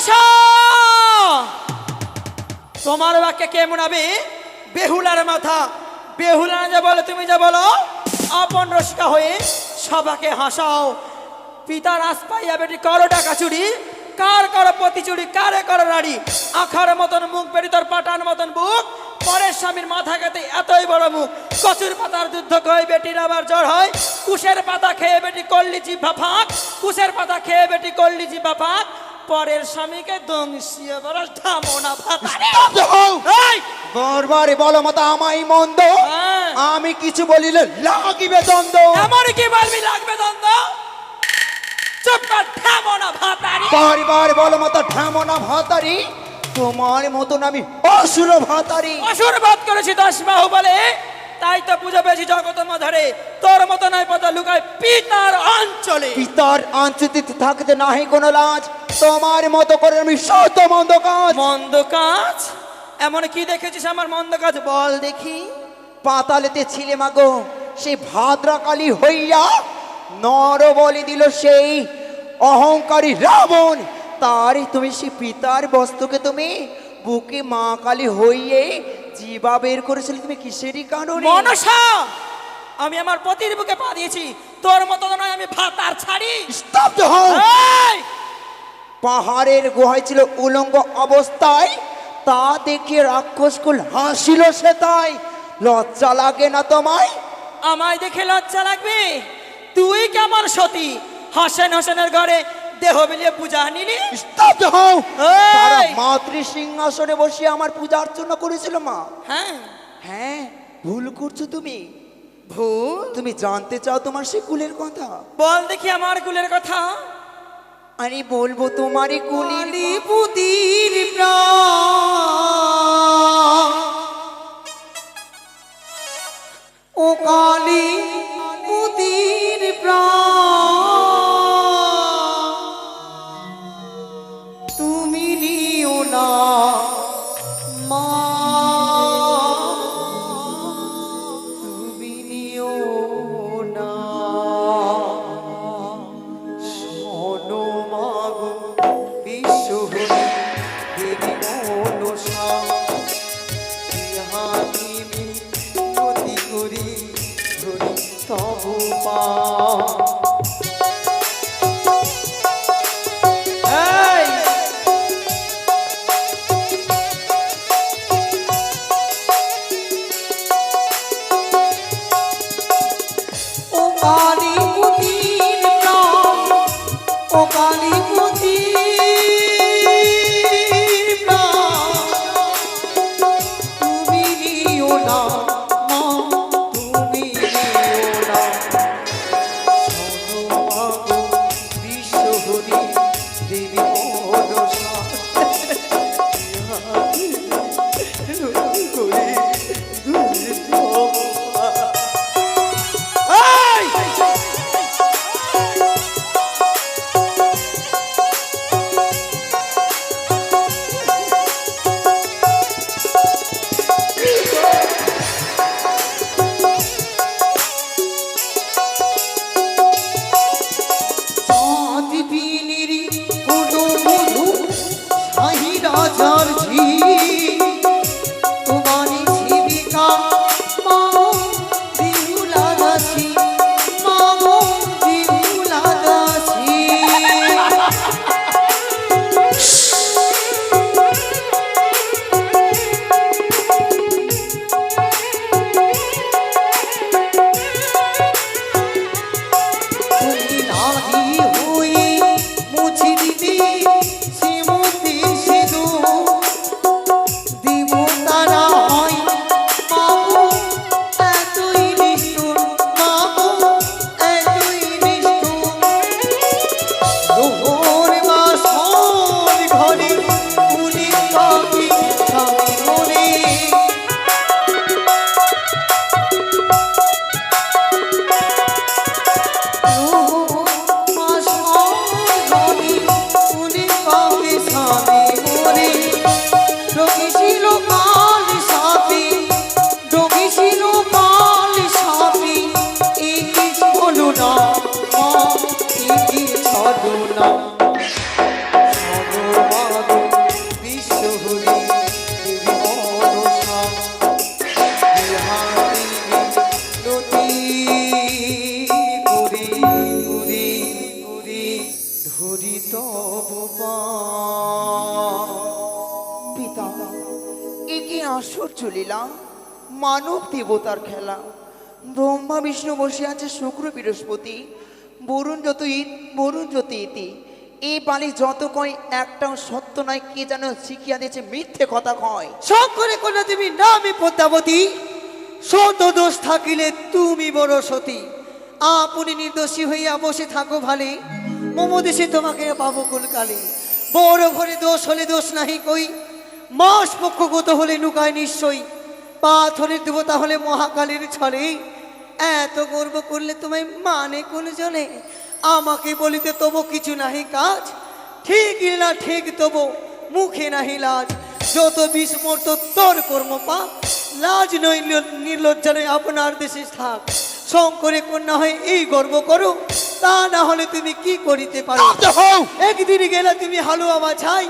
মনসা তোমার বাক্যে কে মনাবে বেহুলার মাথা। বেহুলা না যে বলে, তুমি যে বলো, আপন রসিকা হয়ে সবাকে হাসাও। পিতার আস পাইয়া বেটি, করো টাকা চুরি। কার করো পতি চুরি, কারে করো রাড়ি? আখার মতন মুখ বেরি তোর, পাটার মতন বুক। পরের স্বামীর মাথা খেতে এতই বড় মুখ। কচুর পাতার যুদ্ধ কয়ে বেটির আবার জ্বর হয়? কুশের পাতা খেয়ে বেটি করলি জিভা ফাঁক। কুশের পাতা খেয়ে বেটি করলি জিভা ফাঁক। পরের স্বামীকে দংশিয়ে বড় ঢামনা! বারবারে বলো মতো আমাই মন্দ। হ্যাঁ। আমি কিছু বলিলে লাগিবে দ্বন্দ্ব। আমার কি বলবি লাগবে দ্বন্দ্ব? বলো মতো ঢামনা ভাতারি। তোমার মতন আমি অসুর ভাতারি। অসুর করেছি দশ বাহু বলে তাই তো পুজো পেয়েছি জগত ধরে তোর মতো নয় লুকায় পিতার অঞ্চলে। পিতার আঞ্চতিতে থাকতে নাহি কোনো লাজ। তোমার মতো করে আমি শত মন্দ কাজ? মন্দ কাজ? এমন কি দেখেছিস আমার মন্দ কাজ? বল দেখি। পাতালেতে ছিলে মাগো সেই ভাদ্রাকালী হইয়া নর বলি দিল সেই অহংকারী রাবণ। তারই তুমি সে পিতার বস্তুকে তুমি বুকে মা কালী হইয়ে জীবা বের করেছিলে তুমি কিসেরই কারণে? মনসা আমি আমার পতির বুকে পা দিয়েছি। তোর মতো নয় আমি ভাতার ছাড়ি। স্তব্ধ হও! পাহাড়ের গুহায় ছিল উলঙ্গ অবস্থায় তা দেখে রাক্ষসকুল হাসিল সে তাই। লজ্জা লাগে না তোমায়? আমায় দেখে লজ্জা লাগবে? তুই কেমন সতী? হাসেন হোসেনের ঘরে দেহ বিলিয়ে পূজা নিলি মাতৃ সিংহাসনে বসে আমার পূজা অর্চনা করেছিল মা। হ্যাঁ। হ্যাঁ ভুল করছ তুমি। ভুল? তুমি জানতে চাও তোমার সে কুলের কথা? বল দেখি আমার কুলের কথা। আরে বলব তোমার কুলি পুতির ও কালী পুতির তুমি Body পিতা একে আশ্চর্য লীলা মানব দেবতার খেলা। ব্রহ্মা, বিষ্ণু বসে আছে শুক্র, বৃহস্পতি। বরুণ যত বরুণ যত ইতি। এই বালি যত কয়, একটাও সত্য নয়, কে যেন শিখিয়া দিয়েছে মিথ্যে কথা কয়। শঙ্করে কন্যা দেবী নামে পদ্মাবতী। শত দোষ থাকিলে তুমি বড় সতী। আপনি নির্দোষী হইয়া বসে থাকো ভালে। মম দেশে তোমাকে পাবো কলকালে। বড় ঘরে দোষ হলে দোষ নাহি কই। মাস পক্ষগত হলে নুকায় নিশ্চয়ই পাথরের দেবতা হলে মহাকালের ছলে। এত গর্ব করলে তোমায় মানে কোন জনে আমাকে বলিতে তবু কিছু নাহি কাজ। ঠিক না ঠিক তবু মুখে নাহি লাজ। যত বিস্মর্ত তোর কর্ম পাপ লাজ নই নির্লজ্জা নয় আপনার দেশে থাক শঙ্করে কন্যা হয়ে এই গর্ব করো। তা না হলে তুমি কি করিতে পারো! একদিন গেলে তুমি হালুয়া বাছাই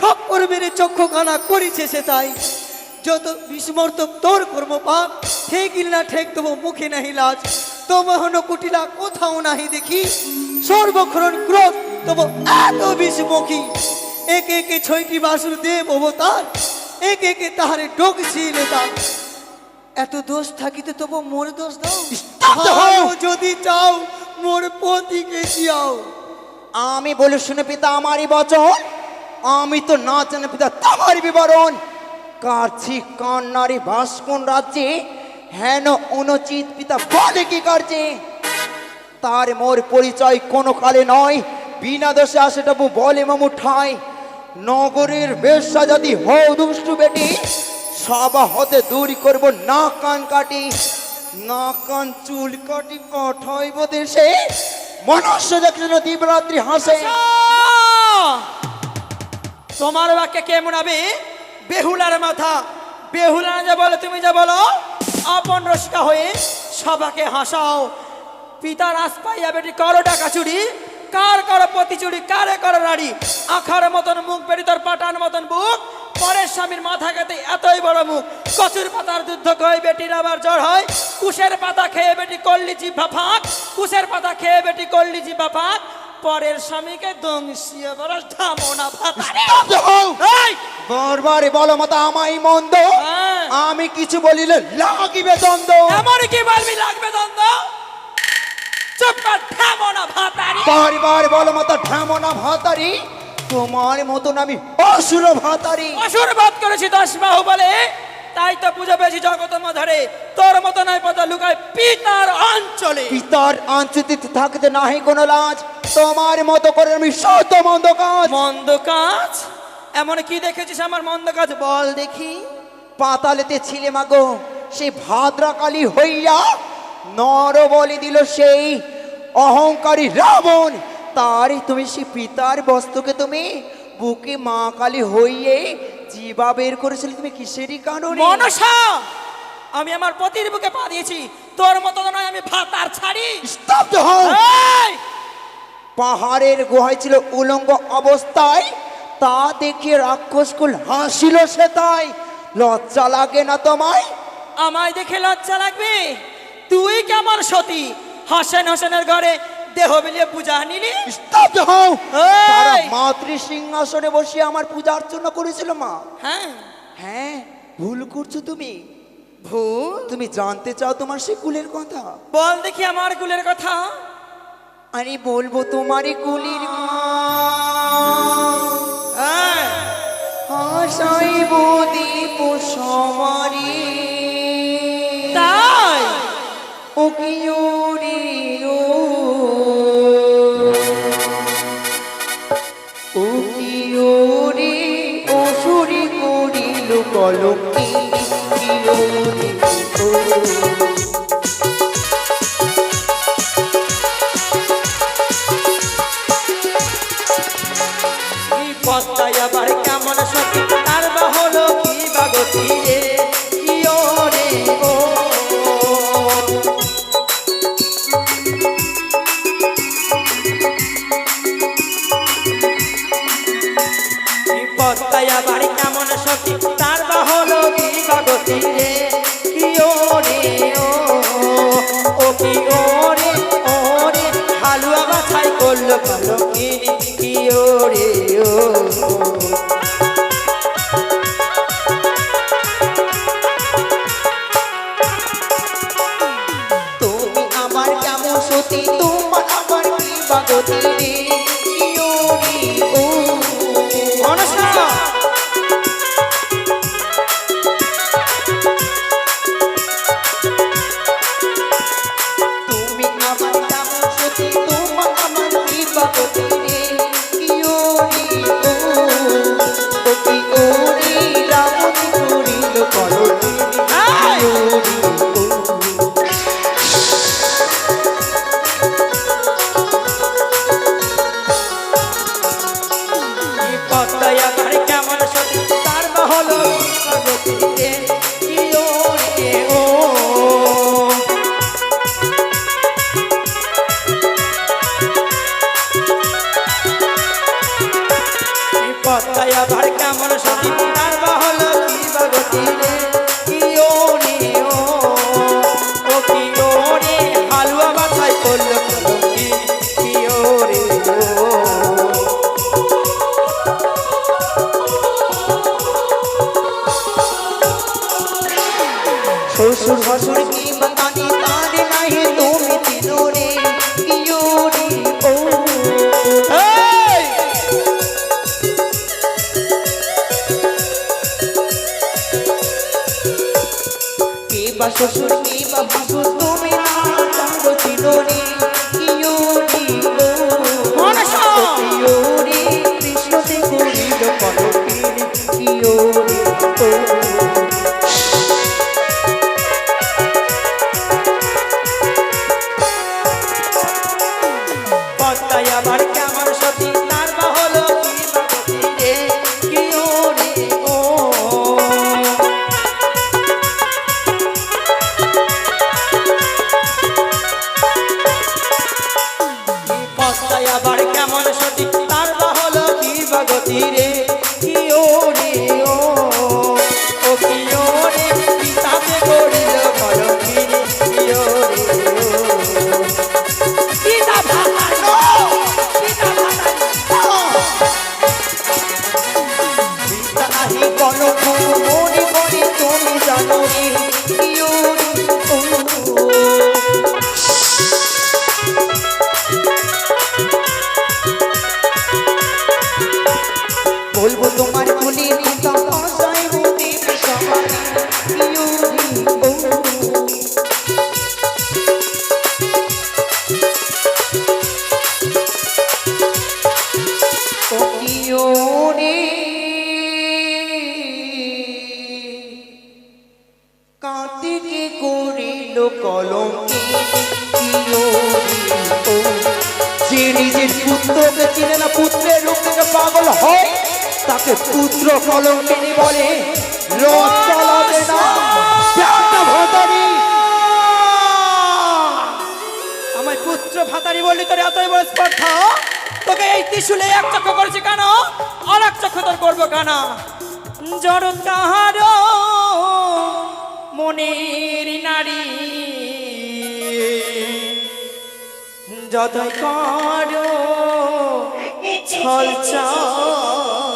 ঠক্কর মেরে চক্ষু কানা করিছে সে তাই। যত বিস্মর্ত তোর কর্ম পাপ ঠেকিল না ঠেক তবু মুখে নাহি লাজ। তোমাহন কুটিলা কোথাও নাহি দেখি। সর্বক্ষণ ক্রোধ তবু এত বিষমুখী একে একে ছয়টি বাসুর দেব অবতার একে একে তাহারে ডোক ছিলে তার। এত দোষ থাকিতে তবু মোর দোষ দাও। হও! যদি চাও মোর পতিকে দিয়াও। আমি বলি শুনে পিতা আমারই বচন। আমি তো না জানে পিতা তোমার বিবরণ। কাছি কান্নারি বাস কোন রাজ্যে? হেন অনুচিত পিতা বলে কি কার্যে? তার মোর পরিচয় কোনো কালে নয়। বিনা দোষে আসে তবু বলে মামু ঠাই। নগরের বেশ্যা যদি হও দুষ্টু বেটি। সবা হতে দূরি করব না কান কাটি। না কান চুল কাটি পাঠাইব দেশে মনুষ্য দেখলে দিবরাত্রি হাসে। তোমার বাক্যে কে মনাবে? বেহুলার মাথা। বেহুলা যে বলে, তুমি যে বলো, আপন রসিকা হয়ে সবাকে হাসাও। পিতার আস পাইয়া বেটি করো টাকা চুরি, কার করো পতি চুরি কারে করো রাড়ি? আখার মতন মুখ, বেটি তোর পাটার মতন বুক পরের স্বামীর মাথা খেতে এতই বড় মুখ। কচুর পাতার যুদ্ধ কয়ে বেটির আবার জ্বর হয়? কুশের পাতা খেয়ে বেটি করলি জিভা ফাঁক। কুশের পাতা খেয়ে বেটি করলি জিভা ফাঁক। পরের স্বামীকে দংশিয়ে বড়! এই! বারবারে বলো মতো আমাই মন্দ? হ্যাঁ। আমি কিছু বলিলে লাগিবে দ্বন্দ্ব? আমার কি বলবি লাগবে দ্বন্দ্ব? চুপ কর ধামনা ভাতারি। বারবার বলো মতো ঢামনা ভাতারি? তোমার মতন আমি অসুর ভাতারি। অসুর বাদ করেছি দশ বাহু বলে তাই তো পুজো পেয়েছি জগত ধরে তোর মতো নয় পাতা লুকায় পিতার অঞ্চলে। পিতার আঞ্চিত থাকতে নাহি কোনো লাজ। তোমার মতো করে আমি শত মন্দ কাজ। মন্দ কাজ? এমন কি দেখেছিস আমার মন্দ কাজ? বল দেখি। পাতালেতে ছিলে মাগো সেই ভাদ্রাকালী হইয়া নর বলি দিল সেই অহংকারী রাবণ। তারই তুমি সে পিতার বস্তুকে তুমি বুকে মা কালী হইয়ে জীবা বের করেছিলে তুমি কিসেরই কারণে? মনসা আমি আমার পতির বুকে পা দিয়েছি তোর মতো নয় আমি ভাতার ছাড়ি। স্তব্ধ হও পাহাড়ের গুহায় ছিল উলঙ্গ অবস্থায় তা দেখে রাক্ষসকুল হাসিল সে তাই। লজ্জা লাগে না তোমায়? আমায় দেখে লজ্জা লাগবে? তুই কেমন সতী? হাসেন হাসেনের ঘরে দেহ বিলিয়ে পূজা নিলি স্তব্ধ হও। তারা মাতৃ সিংহাসনে বসে আমার পূজা অর্চনা করেছিল মা। হ্যাঁ। হ্যাঁ ভুল করছ তুমি। ভুল? তুমি জানতে চাও তোমার সে কুলের কথা? বল দেখি আমার কুলের কথা। আরে বলব তোমারই কুলির হাসাইব দীপ সমারি। তাই? ও কি আবার কেমন সতী নাহি কলঙ্ক মনে মনে তুমি জানো করিল কলঙ্কে যে নিজের পুত্রকে চিনে না পুত্রের রূপ পাগল হয়, তাকে পুত্র কলঙ্কিনী বলে লজ্জা লাগে না আমার পুত্র ভাতারি বললি, তোর এতই বড় স্পর্ধা? তোকে এই ত্রিশুলে এক চক্ষ করেছি কেন? আর এক চক্ষ তোর করব কেন? জড় তাহার মনের নারী। যতই কর ছল চাতরি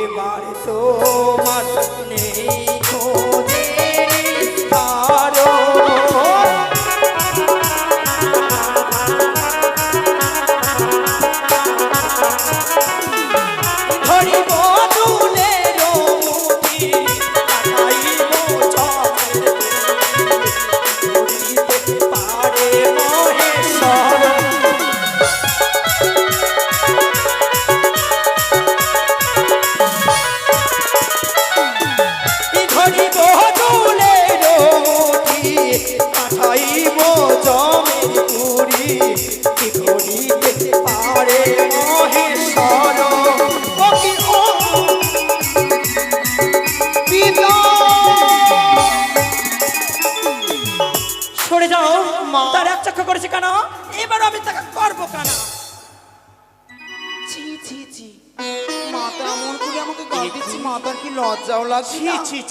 এবার তোমার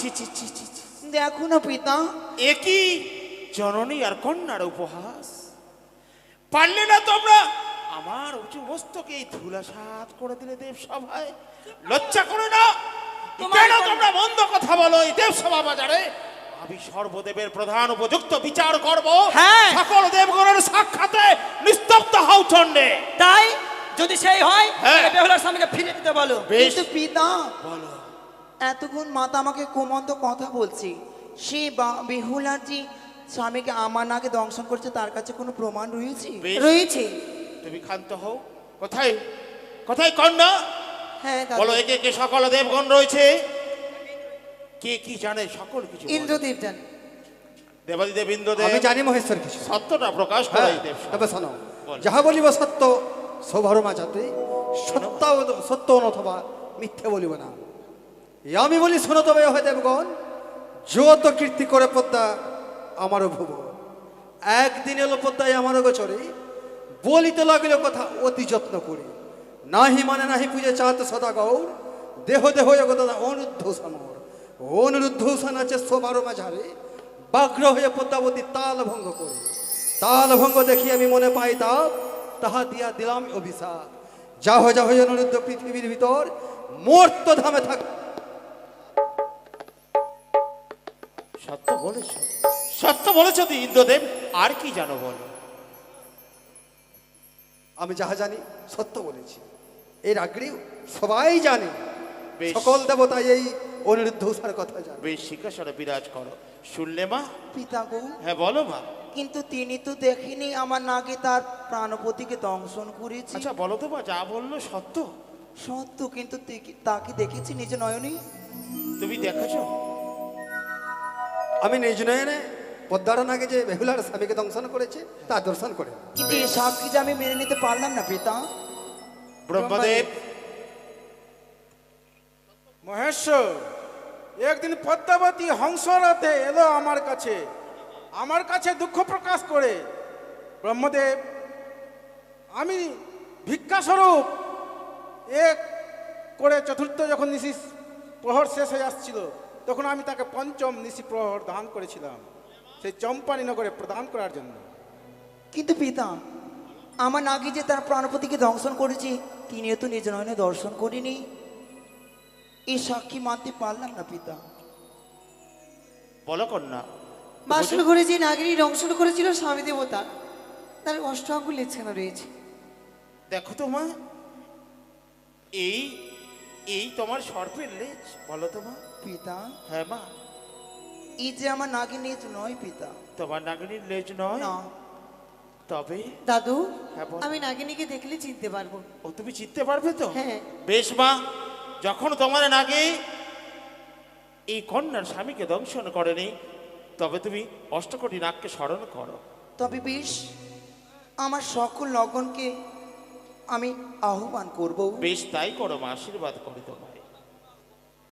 ছি ছি ছি ছি ছি। ছি। দেখো না পিতা। একই জননী আর কন্যার উপহাস। পারলে না তোমরা আমার উঁচু মস্তকে এই ধুলাসাত করে দিলে দেব সভায় লজ্জা করে না? কেন? তোমরা মন্দ কথা বলো এই দেব সভা বাজারে? আমি সর্বদেবের প্রধান উপযুক্ত বিচার করব। হ্যাঁ। সকল দেবগণের সাক্ষাতে নিস্তব্ধ হও চণ্ডে। তাই যদি সেই হয় হ্যাঁ। বেহুলার স্বামীকে ফিরে দিতে বলো। বেশ। পিতা বলো। এতক্ষণ মাতা আমাকে কোমন্ত কথা বলছি। সে বা- বেহুলার যে স্বামীকে আমার নাকে দংশন করছে তার কাছে কোনো প্রমাণ রয়েছে? রয়েছে। তুমি ক্ষান্ত হও। কোথায়? কোথায় কন্যা হ্যাঁ বলো একে কে সকল দেবগণ রয়েছে? কে কি জানে? সকল কিছু ইন্দ্রদেব জানে। দেবাদিদেব ইন্দ্রদেব। আমি জানি মহেশ্বর কিছু। সত্যটা প্রকাশ হ্যাঁ, করাই দেব তবে শোনো যাহা বলিব সত্য সৌভরমা যাতে সত্য সত্য অথবা মিথ্যে বলিব না। আমি বলি, শোনো তবে হয় দেবগণ যত কীর্তি করে পদ্মা আমারও ভুব একদিন এলো পদ্মায় আমারও গোচরে, বলিতে লাগিল কথা, অতি যত্ন করি। নাহি মানে নাহি পুজো চাঁদ সদা গৌর, দেহ দেহ জগদা অনুদ্ধ সমর। অনুরুদ্ধূষণ আছে সোমারো মাঝারে বাগ্র হয়ে পদ্মাবতী তাল ভঙ্গ করে। তাল ভঙ্গ দেখি আমি মনে পাই তাপ, তাহা দিয়া দিলাম অভিশাপ। যাহ যাহ অনুরুদ্ধ পৃথিবীর ভিতর মূর্ত ধামে থাক সত্য বলেছ। সত্য বলেছ তুই ইন্দ্রদেব আর কি জানো বলো? আমি যাহা জানি সত্য বলেছি। এর আগ্রেও সবাই জানে সকল দেবতা এই অনিরুদ্ধ উষার কথা জানে। বেশ শিকাসরে বিরাজ করো। শুনলে মা? পিতা গো। হ্যাঁ বলো মা। কিন্তু তিনি তো দেখেনি আমার নাকি তার প্রাণপতিকে দংশন করেছে। আচ্ছা বলো তো মা যা বলল সত্য। সত্য কিন্তু তাকে দেখেছি নিজ নয়নে তুমি দেখেছ? আমি নিজ নয়নে পদ্মার আগে যে বেহুলার স্বামীকে দংশন করেছে তা দর্শন করে। কিন্তু সাক্ষী যে আমি মেনে নিতে পারলাম না পিতা? ব্রহ্মদেব। মহেশ্বর একদিন পদ্মাবতী হংসরাতে এলো আমার কাছে। আমার কাছে দুঃখ প্রকাশ করে। ব্রহ্মদেব আমি ভিক্ষাস্বরূপ এক করে চতুর্থ যখন নিশিস প্রহর শেষ হয়ে আসছিল তখন আমি তাকে পঞ্চম নিশি প্রহর দান করেছিলাম। সেই চম্পানি নগরে প্রদান করার জন্য। কিন্তু পিতা আমার নাকি যে তার প্রাণপতিকে দংশন করেছি তিনিও তো নিজ নয়নে দর্শন করিনি। এই সাক্ষী মানতে পারলাম না পিতা। বলো কন্যা। বাসন ঘরে যে নাগিনী দংশন করেছিল স্বামী দেবতা তার অষ্ট আঙ্গুল লেছানো রয়েছে। দেখো তো মা এই এই তোমার সর্পের লেজ বলো তো মা। পিতা। হ্যাঁ মা। এই যে আমার নাকি নিজ নয় পিতা। তোমার নাগিনীর লেজ নয়? না। তবে? দাদু হ্যাঁ, বল। আমি নাগিনীকে দেখলে চিনতে পারব। ও তুমি চিনতে পারবে তো? হ্যাঁ। বেশ মা যখন তোমার নাগে এই কন্যার স্বামীকে দংশন করেনি তবে তুমি অষ্টকোটি নাগকে স্মরণ করো। তবে বেশ আমার সকল লগনকে আমি আহ্বান করব। বেশ তাই করো আশীর্বাদ করে তোমায়